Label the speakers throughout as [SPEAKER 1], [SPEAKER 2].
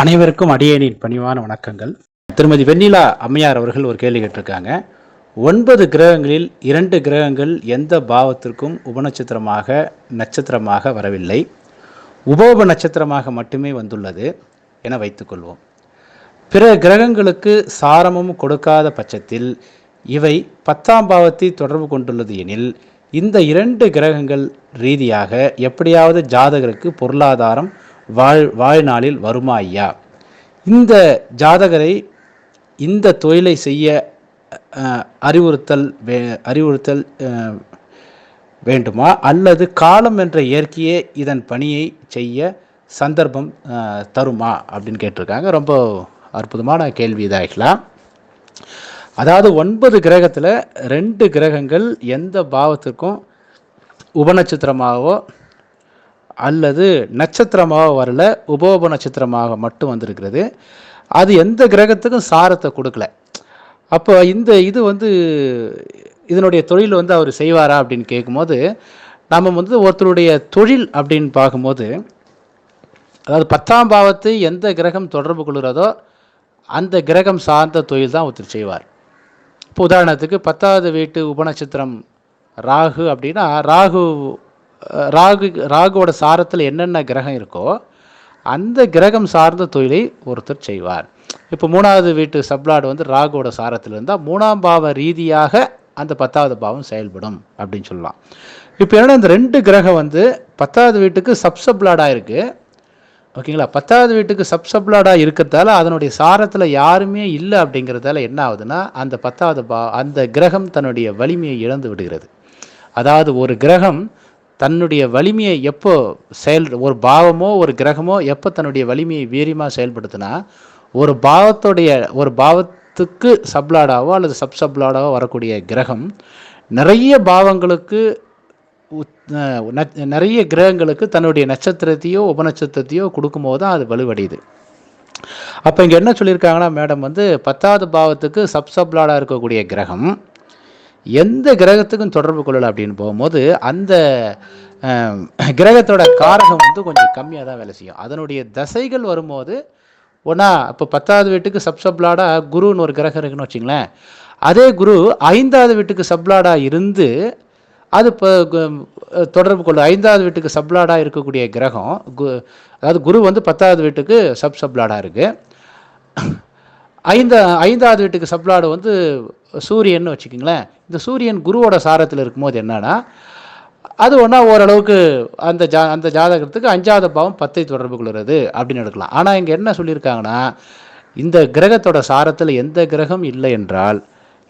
[SPEAKER 1] அனைவருக்கும் அடியேனின் பணிவான வணக்கங்கள். திருமதி வெண்ணிலா அம்மையார் அவர்கள் ஒரு கேள்வி கேட்டிருக்காங்க. ஒன்பது கிரகங்களில் இரண்டு கிரகங்கள் எந்த பாவத்திற்கும் உபநட்சத்திரமாக நட்சத்திரமாக வரவில்லை. உபோப நட்சத்திரமாக மட்டுமே வந்துள்ளது என வைத்துக்கொள்வோம். பிற கிரகங்களுக்கு சாரமும் கொடுக்காத பட்சத்தில் இவை பத்தாம் பாவத்தை தொடர்பு கொண்டுள்ளது எனில் இந்த இரண்டு கிரகங்கள் ரீதியாக எப்படியாவது ஜாதகருக்கு பொருளாதாரம் வாழ் வாழ்நாளில் வருமா ஐயா? இந்த ஜாதகரை இந்த தொழிலை செய்ய அறிவுறுத்தல் வே அறிவுறுத்தல் வேண்டுமா? அல்லது காலம் என்ற இயற்கையே இதன் பணியை செய்ய சந்தர்ப்பம் தருமா? அப்படின்னு கேட்டிருக்காங்க. ரொம்ப அற்புதமான கேள்வி இதாகலாம் அதாவது ஒன்பது கிரகத்தில் ரெண்டு கிரகங்கள் எந்த பாவத்திற்கும் உபநட்சத்திரமாகவோ அல்லது நட்சத்திரமாக வரல உபோப நட்சத்திரமாக மட்டும் வந்திருக்கிறது. அது எந்த கிரகத்துக்கும் சாரத்தை கொடுக்கல. அப்போ இந்த இது வந்து இதனுடைய தொழில் வந்து அவர் செய்வாரா அப்படின்னு கேட்கும்போது நம்ம வந்து ஒருத்தருடைய தொழில் அப்படின்னு பார்க்கும்போது அதாவது பத்தாம் பாவத்தை எந்த கிரகம் தொடர்பு கொள்கிறதோ அந்த கிரகம் சார்ந்த தொழில் தான் ஒருத்தர் செய்வார். இப்போ உதாரணத்துக்கு பத்தாவது வீட்டு உபநட்சத்திரம் ராகு அப்படின்னா ராகு ராகு ராகுவோட சாரத்தில் என்னென்ன கிரகம் இருக்கோ அந்த கிரகம் சார்ந்த தொழிலை ஒருத்தர் செய்வார். இப்போ மூணாவது வீட்டு சப்ளாடு வந்து ராகுவோட சாரத்தில் இருந்தால் மூணாம் பாவ ரீதியாக அந்த பத்தாவது பாவம் செயல்படும் அப்படின்னு சொல்லலாம். இப்போ என்னென்னா இந்த ரெண்டு கிரகம் வந்து பத்தாவது வீட்டுக்கு சப்சப்ளாடாக இருக்குது ஓகேங்களா? பத்தாவது வீட்டுக்கு சப்சப்ளாடாக இருக்கிறதால அதனுடைய சாரத்தில் யாருமே இல்லை அப்படிங்கிறதால என்ன ஆகுதுன்னா அந்த பத்தாவது பா அந்த கிரகம் தன்னுடைய வலிமையை இழந்து விடுகிறது. அதாவது ஒரு கிரகம் தன்னுடைய வலிமையை எப்போ செயல் ஒரு பாவமோ ஒரு கிரகமோ எப்போ தன்னுடைய வலிமையை வீரியமாக செயல்படுத்தினா ஒரு பாவத்துடைய ஒரு பாவத்துக்கு சப்ளாடாவோ அல்லது சப் வரக்கூடிய கிரகம் நிறைய பாவங்களுக்கு நிறைய கிரகங்களுக்கு தன்னுடைய நட்சத்திரத்தையோ உபநட்சத்திரத்தையோ கொடுக்கும்போது தான் அது வலுவடையுது. அப்போ இங்கே என்ன சொல்லியிருக்காங்கன்னா மேடம் வந்து பத்தாவது பாவத்துக்கு சப்சப்லாடாக இருக்கக்கூடிய கிரகம் எந்த கிரகத்துக்கும் தொடர்பு கொள்ளலை அப்படின்னு போகும்போது அந்த கிரகத்தோட காரகம் வந்து கொஞ்சம் கம்மியாக தான் வேலை செய்யும். அதனுடைய தசைகள் வரும்போது ஒன்றா இப்போ பத்தாவது வீட்டுக்கு சப்சப்லாடாக குருன்னு ஒரு கிரகம் இருக்குன்னு வச்சிங்களேன் அதே குரு ஐந்தாவது வீட்டுக்கு சப்லாடாக இருந்து அது இப்போ தொடர்பு கொள்ள ஐந்தாவது வீட்டுக்கு சப்லாடாக இருக்கக்கூடிய கிரகம் கு அதாவது குரு வந்து பத்தாவது வீட்டுக்கு சப் சப்லாடாக இருக்குது ஐந்தா ஐந்தாவது வீட்டுக்கு சப்ளாடு வந்து சூரியன் வச்சுக்கிங்களேன். இந்த சூரியன் குருவோட சாரத்தில் இருக்கும்போது என்னன்னா அது ஒன்றா ஓரளவுக்கு அந்த ஜா அந்த ஜாதகத்துக்கு அஞ்சாவது பாவம் பத்தை தொடர்பு கொள்கிறது அப்படின்னு எடுக்கலாம். ஆனால் இங்கே என்ன சொல்லியிருக்காங்கன்னா இந்த கிரகத்தோட சாரத்தில் எந்த கிரகம் இல்லை என்றால்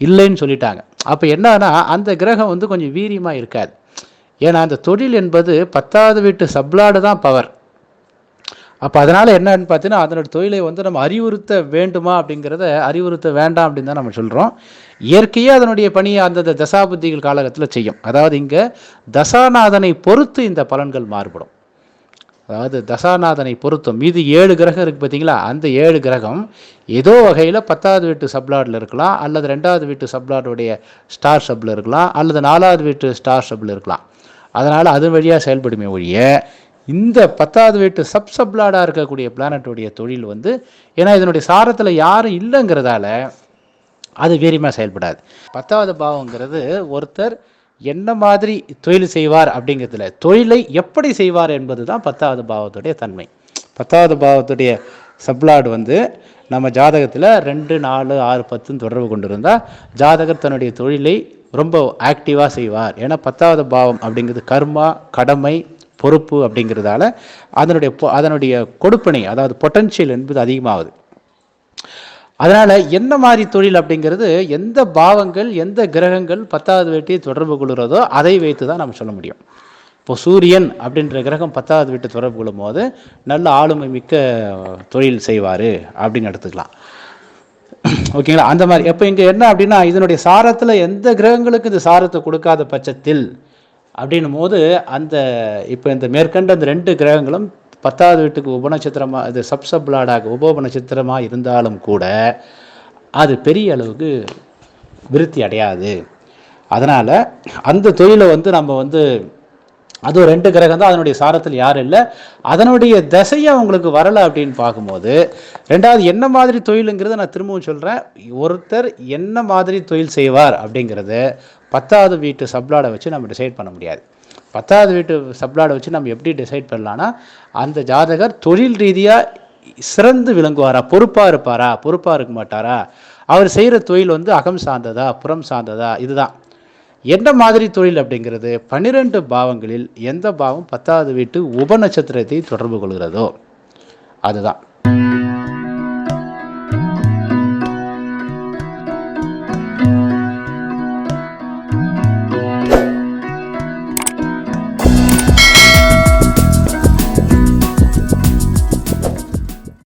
[SPEAKER 1] இல்லைன்னு சொல்லிட்டாங்க. அப்போ என்னன்னா அந்த கிரகம் வந்து கொஞ்சம் வீரியமாக இருக்காது. ஏன்னா அந்த தொழில் என்பது பத்தாவது வீட்டு சப்ளாடு தான் பவர். அப்போ அதனால் என்னன்னு பார்த்தீங்கன்னா அதனோட தொழிலை வந்து நம்ம அறிவுறுத்த வேண்டுமா அப்படிங்கிறத அறிவுறுத்த வேண்டாம் அப்படின்னு தான் நம்ம சொல்கிறோம் இயற்கையே அதனுடைய பணியை அந்தந்த தசாபுத்திகள் காலகட்டத்தில் செய்யும். அதாவது இங்கே தசாநாதனை பொறுத்து இந்த பலன்கள் மாறுபடும். அதாவது தசாநாதனை பொருத்தம் மீதி ஏழு கிரகம் இருக்குது பார்த்தீங்களா அந்த ஏழு கிரகம் ஏதோ வகையில் பத்தாவது வீட்டு சப்லாடில் இருக்கலாம் அல்லது ரெண்டாவது வீட்டு சப்லாடுடைய ஸ்டார் சப்பில் இருக்கலாம் அல்லது நாலாவது வீட்டு ஸ்டார் சப்பில் இருக்கலாம். அதனால் அது வழியாக செயல்படுமே ஒழிய இந்த பத்தாவது வீட்டு சப் சப்ளாடாக இருக்கக்கூடிய பிளானட்டுடைய தொழில் வந்து ஏன்னா இதனுடைய சாரத்தில் யாரும் இல்லைங்கிறதால அது வீரியமாக செயல்படாது. பத்தாவது பாவங்கிறது ஒருத்தர் என்ன மாதிரி தொழில் செய்வார் அப்படிங்கிறதுல தொழிலை எப்படி செய்வார் என்பது தான் பத்தாவது பாவத்துடைய தன்மை. பத்தாவது பாவத்துடைய சப்ளாடு வந்து நம்ம ஜாதகத்தில் ரெண்டு நாலு ஆறு பத்துன்னு தொடர்பு கொண்டிருந்தால் ஜாதகர் தன்னுடைய தொழிலை ரொம்ப ஆக்டிவாக செய்வார். ஏன்னா பத்தாவது பாவம் அப்படிங்கிறது கர்மா கடமை பொறுப்பு அப்படிங்கிறதால அதனுடைய பொ- அதனுடைய கொடுப்பினை அதாவது பொட்டன்ஷியல் என்பது அதிகமாகுது. அதனால் என்ன மாதிரி தொழில் அப்படிங்கிறது எந்த பாவங்கள் எந்த கிரகங்கள் பத்தாவது வீட்டை தொடர்பு கொள்கிறதோ அதை வைத்து தான் நம்ம சொல்ல முடியும். இப்போ சூரியன் அப்படின்ற கிரகம் பத்தாவது வீட்டை தொடர்பு கொள்ளும் போது நல்ல ஆளுமை மிக்க தொழில் செய்வார் அப்படின்னு எடுத்துக்கலாம். ஓகேங்களா? அந்த மாதிரி இப்போ இங்கே என்ன அப்படின்னா இதனுடைய சாரத்தில் எந்த கிரகங்களுக்கு இந்த சாரத்தை கொடுக்காத பட்சத்தில் அப்படின்னும் போது அந்த இப்போ இந்த மேற்கண்ட அந்த ரெண்டு கிரகங்களும் பத்தாவது வீட்டுக்கு உபநட்சத்திரமாக இது சப்சப்லாடாக உபநட்சத்திரமாக நட்சத்திரமாக இருந்தாலும் கூட அது பெரிய அளவுக்கு விருத்தி அடையாது. அதனால் அந்த தொழிலை வந்து நம்ம வந்து அது ஒரு ரெண்டு கிரகம் தான் அதனுடைய சாரத்தில் யாரும் இல்லை. அதனுடைய தசையை அவங்களுக்கு வரலை அப்படின்னு பார்க்கும்போது ரெண்டாவது என்ன மாதிரி தொழிலுங்கிறத நான் திரும்பவும் சொல்கிறேன் ஒருத்தர் என்ன மாதிரி தொழில் செய்வார் அப்படிங்கிறது பத்தாவது வீட்டு சப்ளாடை வச்சு நம்ம டிசைட் பண்ண முடியாது. பத்தாவது வீட்டு சப்ளாடை வச்சு நம்ம எப்படி டிசைட் பண்ணலான்னா அந்த ஜாதகர் தொழில் ரீதியாக சிறந்து விளங்குவாரா பொறுப்பாக இருப்பாரா பொறுப்பாக இருக்க மாட்டாரா? அவர் செய்கிற தொழில் வந்து அகம் சார்ந்ததா புறம் சார்ந்ததா? இதுதான். எந்த மாதிரி தொழில் அப்படிங்கிறது? பன்னிரெண்டு பாவங்களில் எந்த பாவம் பத்தாவது வீட்டு உபநட்சத்திரத்தை தொடர்பு கொள்கிறதோ? அதுதான்.